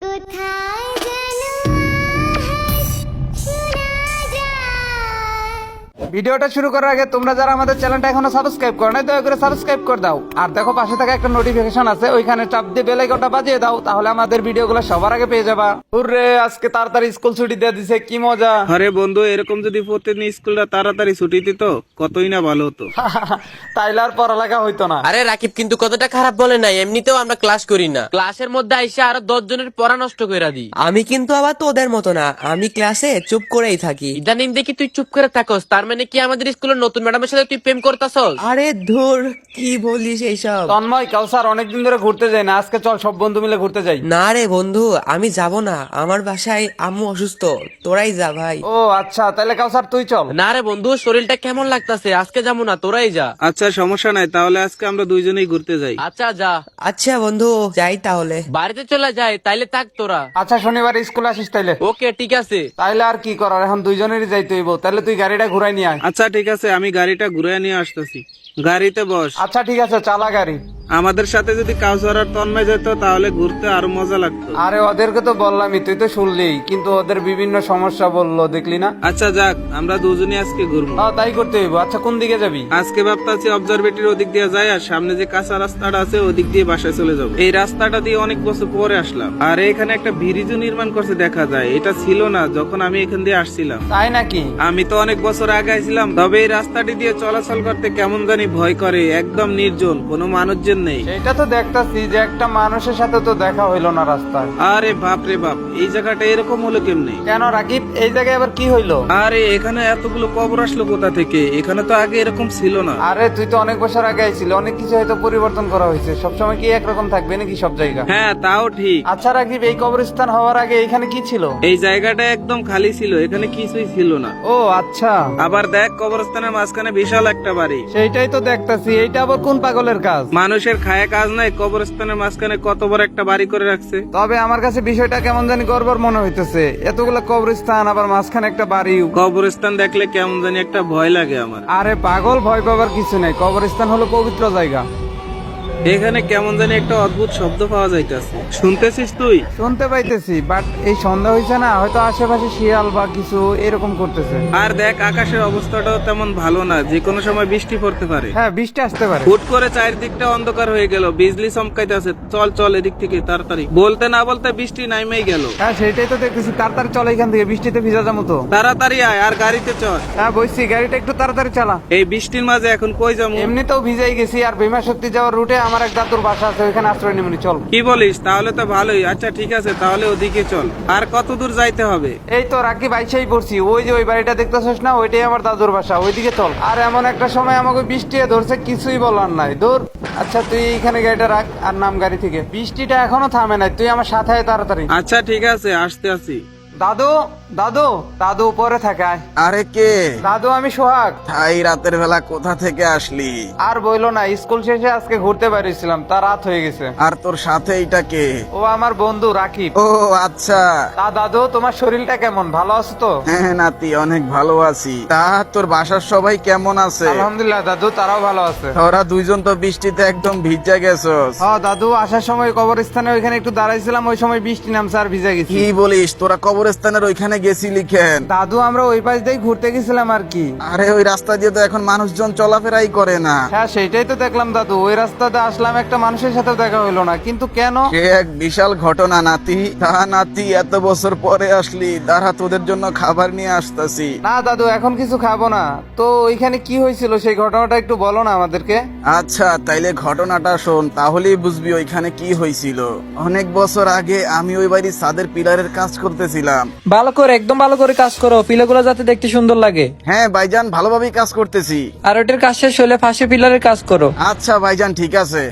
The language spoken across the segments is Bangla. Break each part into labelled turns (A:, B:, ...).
A: good time
B: ভিডিওটা শুরু করার আগে তোমরা যারা আমাদের চ্যানেলটা এখনও সাবস্ক্রাইব করো নাই দয়া করে সাবস্ক্রাইব করে দাও। আর দেখো পাশে থাকা একটা নোটিফিকেশন আছে ওইখানে চাপ দিয়ে বেল আইকনটা বাজিয়ে দাও তাহলে আমাদের ভিডিওগুলো সবার আগে পেয়ে যাবা। হুররে আজকে তাড়াতাড়ি স্কুল ছুটি দিয়ে দিছে কি মজা।
C: আরে বন্ধু এরকম যদি প্রতিদিন স্কুলটা তাড়াতাড়ি ছুটি দিত কতই না ভালো হতো।
B: তাইলে আর পড়ালেখা হইতো না।
D: আরে রাকিব কিন্তু কতটা খারাপ বলে নাই এমনিতেও আমরা ক্লাস করি না। ক্লাসের মধ্যে আইসা আরও দশ জনের পড়া নষ্ট করে দিই।
E: আমি কিন্তু আবার তোদের মতো না আমি ক্লাসে চুপ করেই থাকি।
D: ইদানিং দেখি তুই চুপ করে থাকস তার মানে কি আমাদের স্কুলের নতুন ম্যাডামের সাথে তুই প্রেম করতাছস?
E: আরে ধুর কি বলিস এইসব?
B: তন্ময় কাউসার অনেকদিন ধরে ঘুরতে যাই না আজকে চল সব বন্ধু মিলে ঘুরতে যাই।
E: না রে বন্ধু আমি যাব না আমার বাসায় আম্মু অসুস্থ তোরাই যা ভাই।
B: ও আচ্ছা তাহলে কাউসার তুই চল।
D: না রে বন্ধু শরীরটা কেমন লাগতাছে? আজকে যাব না তোরাই যা।
C: আচ্ছা সমস্যা নাই তাহলে আজকে আমরা দুইজনেই ঘুরতে যাই।
D: আচ্ছা যা।
E: আচ্ছা বন্ধু যাই তাহলে।
D: বাড়িতে চলে যাই তাইলে থাক তোরা।
B: আচ্ছা শনিবার স্কুল আসিস তাইলে।
D: ওকে ঠিক আছে।
B: তাইলে আর কি করার এখন দুইজনেরই যাইতে হইব তাহলে তুই গাড়িটা ঘুরাই নিয়ে
C: আচ্ছা ঠিক আছে, আমি গাড়িটা ঘুরে নিয়ে আসতেছি। গাড়িতে বস।
B: আচ্ছা ঠিক আছে, চালা গাড়ি।
C: আমাদের সাথে যদি কাউসার আর তন্ময় যেত তাহলে ঘুরতে আরও মজা লাগতো।
B: আরে ওদেরকে তো বললামই তুই তো শুনলি। কিন্তু ওদের বিভিন্ন সমস্যা বলল দেখলি না?
C: আচ্ছা যাক আমরা দুজনই আজকে ঘুরবো।
B: হ্যাঁ তাই করতে হইব। আচ্ছা কোন দিকে যাবি?
C: আজকে ভাবতাছি অবজারভেটরির ওদিক দিয়ে যাই আর সামনে যে কাঁচা রাস্তাটা আছে ওদিক দিয়ে বাসায় চলে যাব। এই রাস্তাটা দিয়ে অনেক বছর পরে আসলাম। আর এখানে একটা ব্রিজও নির্মাণ করছে দেখা যায়। এটা ছিল না যখন আমি এখান দিয়ে আসছিলাম।
B: তাই নাকি?
C: আমি তো অনেক বছর আগে আইছিলাম তবে এই রাস্তাটি দিয়ে চলাচল করতে কেমন জানি ভয় করে একদম নির্জন। কোনো মানুষজন নেই।
B: সেটা তো দেখতাছি যে একটা মানুষের সাথে তো দেখা হইল না রাস্তায়।
C: আরে বাপ রে বাপ এই জায়গাটা এরকম হলো কেমনে?
B: কেন রাকিব এই জায়গায় আবার কি হইল?
C: আরে এখানে এতগুলো কবর আসলো কোথা থেকে? এখানে তো আগে এরকম ছিল না।
B: আরে তুই তো অনেক বছর আগে আইছিল অনেক কিছু হয়তো পরিবর্তন করা হয়েছে। সবসময় কি একরকম থাকবে নাকি সব জায়গা?
C: হ্যাঁ তাও ঠিক।
B: আচ্ছা রাকিব এই কবরস্থান হওয়ার আগে এখানে কি ছিল?
C: এই জায়গাটা একদম খালি ছিল এখানে কিছুই ছিল না।
B: ও আচ্ছা।
C: আবার দেখ কবরস্থানের মাঝখানে বিশাল একটা বাড়ি।
B: সেইটাই তো দেখতাছি এইটা আবার কোন পাগলের কাজ?
C: মানুষের খায় কাজ নাই কবরস্থানের মাঝখানে কত বড় একটা বাড়ি করে রাখছে।
B: তবে আমার কাছে বিষয়টা কেমন জানি গর্বর মনে হইতেছে। এতগুলো কবরস্থান আবার মাঝখানে একটা বাড়ি।
C: কবরস্থান দেখলে কেমন জানি একটা ভয় লাগে আমার।
B: আরে পাগল ভয় পাবার কিছু নাই। কবরস্থান হলো পবিত্র জায়গা।
C: এখানে কেমন জানি একটা অদ্ভুত শব্দ পাওয়া যাইতেছে। শুনতেছিস তুই?
B: শুনতে পাইতেছি বাট এই সন্ধ্যা হয়েছে না হয়তো আশেপাশে শিয়াল বা কিছু এরকম করতেছে।
C: আর দেখ আকাশের অবস্থাটাও তেমন ভালো না যে কোনো সময় বৃষ্টি পড়তে পারে।
B: হ্যাঁ বৃষ্টি আসতে পারে।
C: হুট করে চারিদিকটা অন্ধকার হয়ে গেল বিজলি চমকাইতে আছে চল চল এদিক থেকে তাড়াতাড়ি। বলতে না বলতে বৃষ্টি নাইমেই গেল।
B: হ্যাঁ সেটাই তো দেখতেছি তাড়াতাড়ি চল এখান থেকে বৃষ্টিতে ভিজা যাব তো।
C: তাড়াতাড়ি আয় আর গাড়িতে চল।
B: হ্যাঁ বলছি গাড়িটা একটু তাড়াতাড়ি চালা।
C: এই বৃষ্টির মাঝে এখন কই যাব?
B: এমনিতেও ভিজাই গেছি আর ভীমা শক্তি যাওয়ার রুটে আমার এক দাদুর বাসা আছে ওইখানে আশ্রয় নিমনি চল।
C: কি বলিস? তাহলে তো ভালোই। আচ্ছা ঠিক আছে তাহলে ওদিকে চল। আর কত দূর যাইতে হবে?
B: এই তো রাকি বাইসাই পড়ছি। ওই যে ওই বাড়িটা দেখতেছিস না ওইটাই আমার দাদুর বাসা। ওইদিকে চল। আর এমন একটা সময় আমাকে বৃষ্টি ধরছে কিছুই বলার নাই। দূর। আচ্ছা তুই এইখানে গাড়িটা রাখ আর নাম গাড়ি থেকে। বৃষ্টিটা এখনও থামে নাই তুই আমার সাথে আয় তাড়াতাড়ি।
C: আচ্ছা ঠিক আছে আসতে আসি।
B: দাদু! দাদু দাদু উপরে থাকে আয়।
F: আরে কে?
B: দাদু আমি সোহাগ।
F: তাই রাতের বেলা কোথা থেকে আসলি?
B: আর বইলো না স্কুল শেষে আজকে ঘুরতে বেরিয়েছিলাম তা রাত হয়ে গেছে।
F: আর তোর সাথে এইটা কে?
B: ও আমার বন্ধু রাকিব।
F: ও আচ্ছা।
B: তা দাদু তোমার শরীরটা কেমন? ভালো আছো তো?
F: হ্যাঁ নাতি অনেক ভালো আছি। তা তোর বাসার সবাই কেমন আছে?
B: আলহামদুলিল্লাহ দাদু তারাও ভালো আছে।
F: তোরা দুইজন তো বৃষ্টিতে একদম ভিজা গেছস।
B: হ্যাঁ দাদু আসার সময় কবরস্থানে ওইখানে একটু দাঁড়াইছিলাম ওই সময় বৃষ্টি নামছে আর ভিজে গেছি।
F: কি বলিস তোরা কবরস্থানের ওইখানে গেছিলি কেন
B: দাদু আমরা ওই পাশ দিয়ে ঘুরতে গেছিলাম আর কি।
F: আরে ওই রাস্তা দিয়ে তো এখন মানুষজন চলাফেরাই করে না।
B: হ্যাঁ সেটাই তো দেখলাম দাদু। ওই রাস্তাতে আসলাম একটা মানুষের সাথে দেখা হইল না। কিন্তু কেন?
F: সে এক বিশাল ঘটনা নাতি। তা নাতি এত বছর পরে আসলি। তারা তোদের জন্য খাবার নিয়ে আসতাছি।
B: না দাদু এখন কিছু খাব না। তো ওইখানে কি হয়েছিল? সেই ঘটনাটা একটু বলো না আমাদেরকে।
F: আচ্ছা তাইলে ঘটনাটা শোন। তাহলেই বুঝবি ওইখানে কি হয়েছিল। অনেক বছর আগে আমি ওই বাড়ির ছাদের পিলারের কাজ করতেছিলাম।
G: ভালো করে একদম ভালো করে কাজ করো পিলাগুলো যাতে দেখতে সুন্দর লাগে।
F: হ্যাঁ ভাইজান ভালোভাবেই কাজ করতেছি।
G: আর ওটার কাজ শেষ হলে ফাঁসে পিলারের কাজ করো।
F: আচ্ছা ভাইজান ঠিক আছে।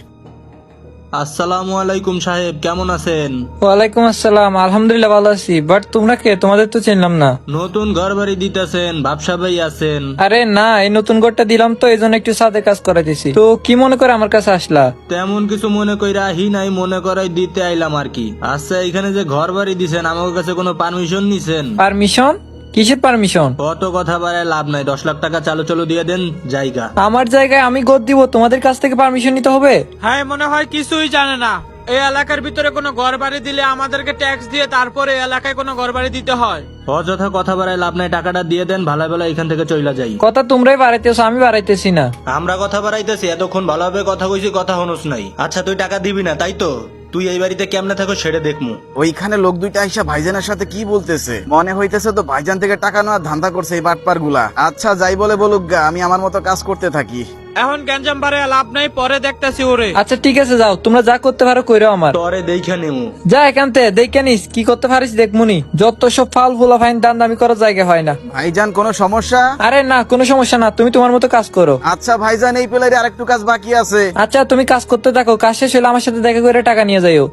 H: আসসালামু আলাইকুম সাহেব কেমন আছেন?
G: ওয়ালাইকুম আসসালাম আলহামদুলিল্লাহ ভালো আছি। বাট তোমরা কে? তোমাদের তো চিনলাম না।
H: নতুন ঘর বাড়ি দিতেছেন আছেন।
G: আরে না এই নতুন ঘরটা দিলাম তো এই জন্য একটু সাথে কাজ করে দিছি তো কি মনে করে আমার কাছে আসলা?
H: তেমন কিছু মনে কইরা হি নাই মনে করাই দিতে আইলাম আর কি। আচ্ছা এখানে যে ঘর বাড়ি দিছেন আমার কাছে কোনো পারমিশন নিছেন?
G: পারমিশন কিসের পারমিশন
H: কত কথা বাড়ায় লাভ নাই দশ লাখ টাকা চালু চালু দিয়ে দেন জায়গা।
G: আমার জায়গায় আমি গদ দিব তোমাদের কাছ থেকে পারমিশন নিতে হবে?
I: হ্যাঁ মনে হয় কিছুই জানে না। এই এলাকার ভিতরে কোনো ঘর বাড়ি দিলে আমাদেরকে ট্যাক্স দিয়ে তারপরে এই এলাকায় কোনো ঘর বাড়ি দিতে হয়।
H: অযথা কথা বাড়ায় লাভ নাই টাকাটা দিয়ে দেন ভালো ভালো এখান থেকে চইলা যাই।
G: কথা তোমরাই বাড়াইতেছো আমি বাড়াইতেছি না।
H: আমরা কথা বাড়াইতেছি এতক্ষণ ভালোভাবে কথা কইছি কথা হনুস নাই। আচ্ছা তুই টাকা দিবি না তাই তো? তুই এই বাড়িতে কেমনে থাকো সেটা দেখমু।
F: ওইখানে লোক দুইটা আইসা ভাইজানের সাথে কি বলতেছে? মনে হইতেছে তো ভাইজান থেকে টাকা নেওয়ার ধান্দা করছে এই বাটপারগুলা আচ্ছা যাই বলে বলুক গা, আমি আমার মতো কাজ করতে থাকি।
I: এখন গ্যাঞ্জাম পারে লাভ নাই পরে দেখতেছি ওরে।
G: আচ্ছা ঠিক আছে যাও। তোমরা যা করতে পারো কইরো আমার।
H: তরে দেখে নেমু।
G: যা একান্তে দেখে নিস। কি করতে পারিস দেখ মুনি। যত সব ফাল ফুলা ফাইন দান দামি করার জায়গা হয় না।
F: ভাইজান কোনো সমস্যা?
G: আরে না কোনো সমস্যা না। তুমি তোমার মতো কাজ করো।
F: আচ্ছা ভাইজান এই পেলারে আরেকটু কাজ বাকি আছে।
G: আচ্ছা তুমি কাজ করতে থাকো। কাজ শেষ হলে আমার সাথে দেখা করে টাকা নিয়ে যাইও।